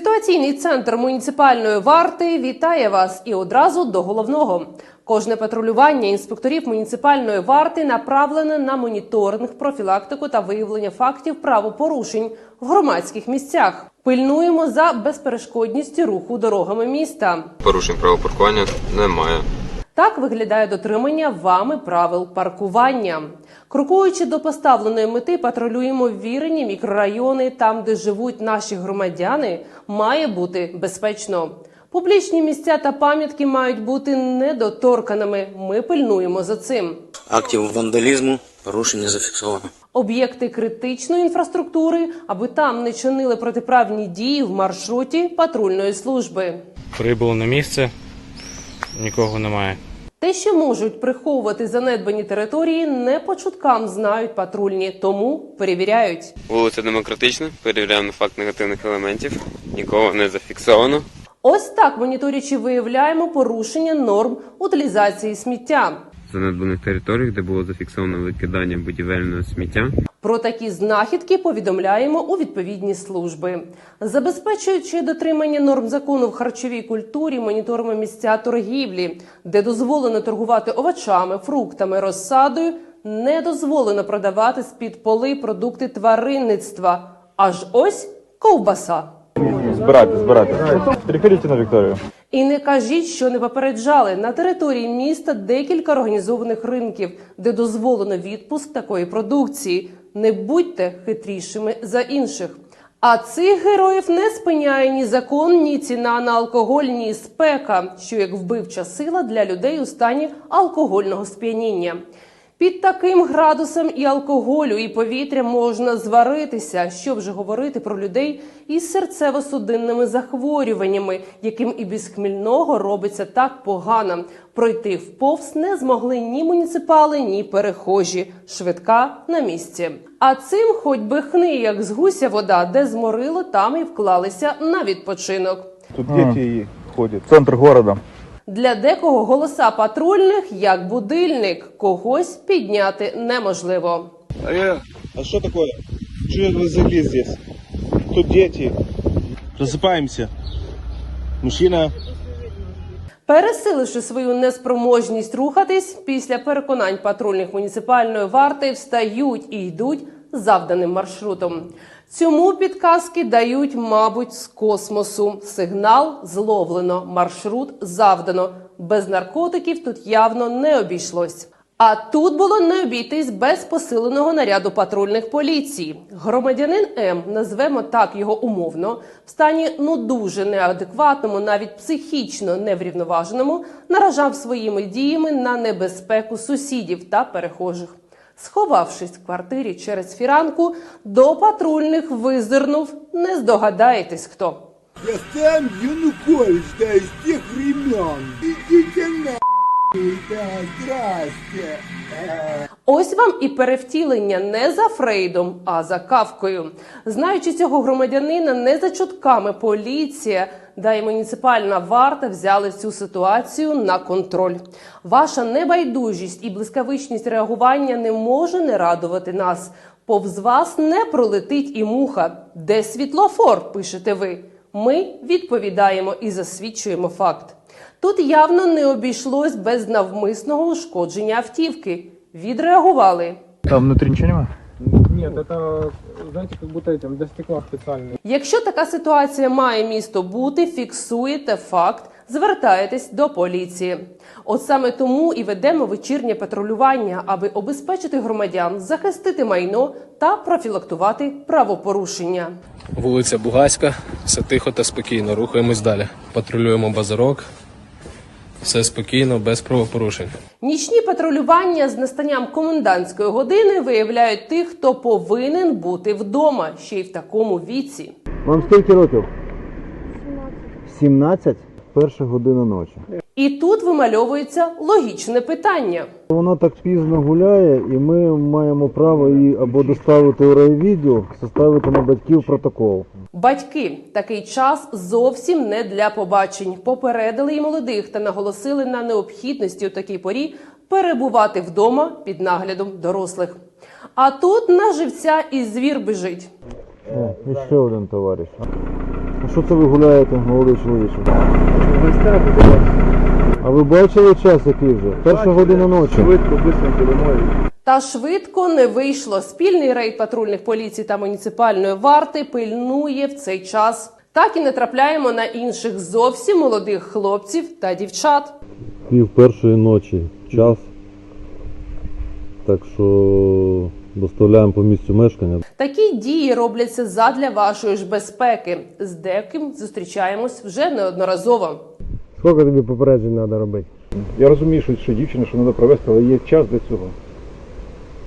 Ситуаційний центр муніципальної варти вітає вас і одразу до головного. Кожне патрулювання інспекторів муніципальної варти направлене на моніторинг, профілактику та виявлення фактів правопорушень в громадських місцях. Пильнуємо за безперешкодністю руху дорогами міста. Порушень правопаркування немає. Так виглядає дотримання вами правил паркування. Крокуючи до поставленої мети, патрулюємо вірені мікрорайони, там, де живуть наші громадяни, має бути безпечно. Публічні місця та пам'ятки мають бути недоторканими. Ми пильнуємо за цим. Актів вандалізму порушення зафіксовано. Об'єкти критичної інфраструктури, аби там не чинили протиправні дії в маршруті патрульної служби. Прибув на місце, нікого немає. Те, що можуть приховувати занедбані території, не по чуткам знають патрульні, тому перевіряють. Вулиця Демократична. Перевіряємо на факт негативних елементів. Нікого не зафіксовано. Ось так моніторячи виявляємо порушення норм утилізації сміття. Занедбаних територіях, де було зафіксовано викидання будівельного сміття. Про такі знахідки повідомляємо у відповідні служби. Забезпечуючи дотримання норм закону в харчовій культурі, моніторимо місця торгівлі, де дозволено торгувати овочами, фруктами, розсадою, не дозволено продавати з-під поли продукти тваринництва. Аж ось ковбаса. Збирайте, збирайте. Переходите на Вікторію. І не кажіть, що не попереджали на території міста декілька організованих ринків, де дозволено відпуск такої продукції. Не будьте хитрішими за інших. А цих героїв не спиняє ні закон, ні ціна на алкоголь, ні спека, що як вбивча сила для людей у стані алкогольного сп'яніння. Під таким градусом і алкоголю, і повітря можна зваритися. Що вже говорити про людей із серцево-судинними захворюваннями, яким і без хмільного робиться так погано. Пройти вповз не змогли ні муніципали, ні перехожі. Швидка на місці. А цим хоч би хни, як з гуся вода, де зморило, там і вклалися на відпочинок. Тут діти ходять. Центр города. Для декого голоса патрульних як будильник, когось підняти неможливо. Э, а что такое? Чего вы залез здесь? Тут дети. Просыпаемся. Мужчина. Пересиливши свою неспроможність рухатись, після переконань патрульних муніципальної варти встають і йдуть завданим маршрутом. Цьому підказки дають, мабуть, з космосу. Сигнал зловлено, маршрут завдано. Без наркотиків тут явно не обійшлось. А тут було не обійтись без посиленого наряду патрульних поліцій. Громадянин М, назвемо так його умовно, в стані ну дуже неадекватному, навіть психічно неврівноваженому, наражав своїми діями на небезпеку сусідів та перехожих. Сховавшись в квартирі через фіранку, до патрульних визирнув, не здогадаєтесь хто. Я сам Янукович, да з тих времен. Ідіть здрасте. Ось вам і перевтілення не за Фрейдом, а за кавкою. Знаючи цього громадянина, не за чутками поліція да й муніципальна варта взяли цю ситуацію на контроль. Ваша небайдужість і блискавичність реагування не може не радувати нас. Повз вас не пролетить і муха. Де світлофор? пишете ви. Ми відповідаємо і засвідчуємо факт. Тут явно не обійшлось без навмисного ушкодження автівки. Відреагували. Там внутрі нічого немає? Нет, это, знаете, как будто этим для стекла специально. Якщо така ситуація має місто бути, фіксуєте факт, звертаєтесь до поліції. От саме тому і ведемо вечірнє патрулювання, аби обезпечити громадян, захистити майно та профілактувати правопорушення. Вулиця Бугаська, все тихо та спокійно. Рухаємось далі. Патрулюємо базарок. Все спокійно, без правопорушень. Нічні патрулювання з настанням комендантської години виявляють тих, хто повинен бути вдома, ще й в такому віці. Вам скільки років? 17. Перша година ночі. І тут вимальовується логічне питання. Вона так пізно гуляє, і ми маємо право її або доставити у райвідділ, составити на батьків протокол. Батьки такий час зовсім не для побачень. Попередили і молодих та наголосили на необхідності у такій порі перебувати вдома під наглядом дорослих. А тут на живця і звір бежить. О, і ще один товариш. Що це ви гуляєте, молодий чоловіче? А ви бачили час, який вже? Перша година ночі. Швидко, быстренько домой. Та швидко не вийшло. Спільний рейд патрульних поліцій та муніципальної варти пильнує в цей час. Так і не трапляємо на інших зовсім молодих хлопців та дівчат. Пів першої ночі час. Так що доставляємо по місцю мешкання. Такі дії робляться задля вашої ж безпеки. З деким зустрічаємось вже неодноразово. Скільки тобі попереджень треба робити? Я розумію, що, що дівчина, що треба провести, але є час для цього.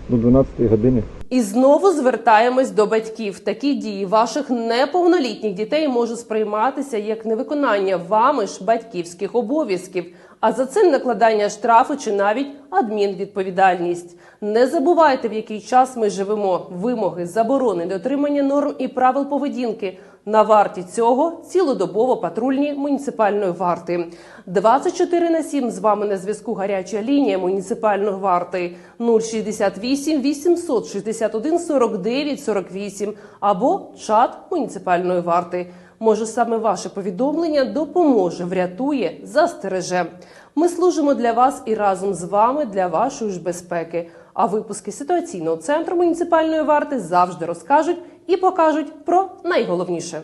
До 12 години. І знову звертаємось до батьків. Такі дії ваших неповнолітніх дітей можуть сприйматися як невиконання вами ж батьківських обов'язків, а за цим накладання штрафу чи навіть адмінвідповідальність. Не забувайте, в який час ми живемо. Вимоги, заборони, дотримання норм і правил поведінки. На варті цього цілодобово патрульні муніципальної варти. 24 на 7 з вами на зв'язку гаряча лінія муніципальної варти 068 861 49 48 або чат муніципальної варти. Може, саме ваше повідомлення допоможе, врятує, застереже. Ми служимо для вас і разом з вами для вашої ж безпеки. А випуски ситуаційного центру муніципальної варти завжди розкажуть і покажуть про найголовніше.